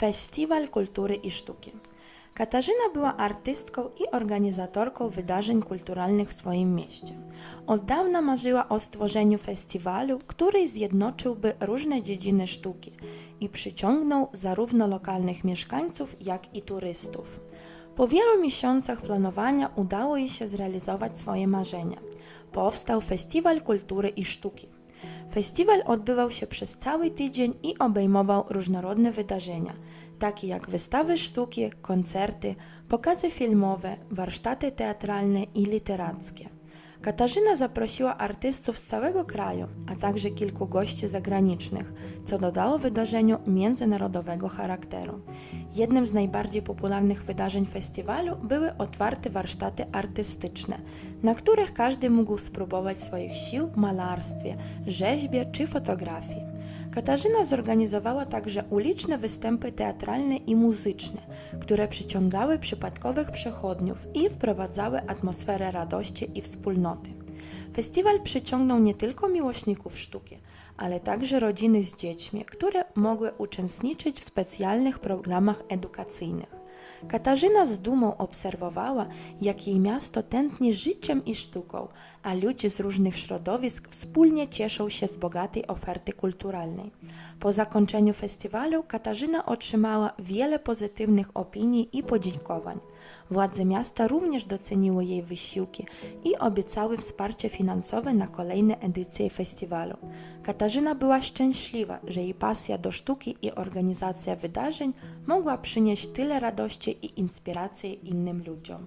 Festiwal Kultury i Sztuki. Katarzyna była artystką i organizatorką wydarzeń kulturalnych w swoim mieście. Od dawna marzyła o stworzeniu festiwalu, który zjednoczyłby różne dziedziny sztuki i przyciągnął zarówno lokalnych mieszkańców, jak i turystów. Po wielu miesiącach planowania udało jej się zrealizować swoje marzenia. Powstał Festiwal Kultury i Sztuki. Festiwal odbywał się przez cały tydzień i obejmował różnorodne wydarzenia, takie jak wystawy sztuki, koncerty, pokazy filmowe, warsztaty teatralne i literackie. Katarzyna zaprosiła artystów z całego kraju, a także kilku gości zagranicznych, co dodało wydarzeniu międzynarodowego charakteru. Jednym z najbardziej popularnych wydarzeń festiwalu były otwarte warsztaty artystyczne, na których każdy mógł spróbować swoich sił w malarstwie, rzeźbie czy fotografii. Katarzyna zorganizowała także uliczne występy teatralne i muzyczne, które przyciągały przypadkowych przechodniów i wprowadzały atmosferę radości i wspólnoty. Festiwal przyciągnął nie tylko miłośników sztuki, ale także rodziny z dziećmi, które mogły uczestniczyć w specjalnych programach edukacyjnych. Katarzyna z dumą obserwowała, jak jej miasto tętni życiem i sztuką, a ludzie z różnych środowisk wspólnie cieszą się z bogatej oferty kulturalnej. Po zakończeniu festiwalu Katarzyna otrzymała wiele pozytywnych opinii i podziękowań. Władze miasta również doceniły jej wysiłki i obiecały wsparcie finansowe na kolejne edycje festiwalu. Katarzyna była szczęśliwa, że jej pasja do sztuki i organizacja wydarzeń mogła przynieść tyle radości i inspiracji innym ludziom.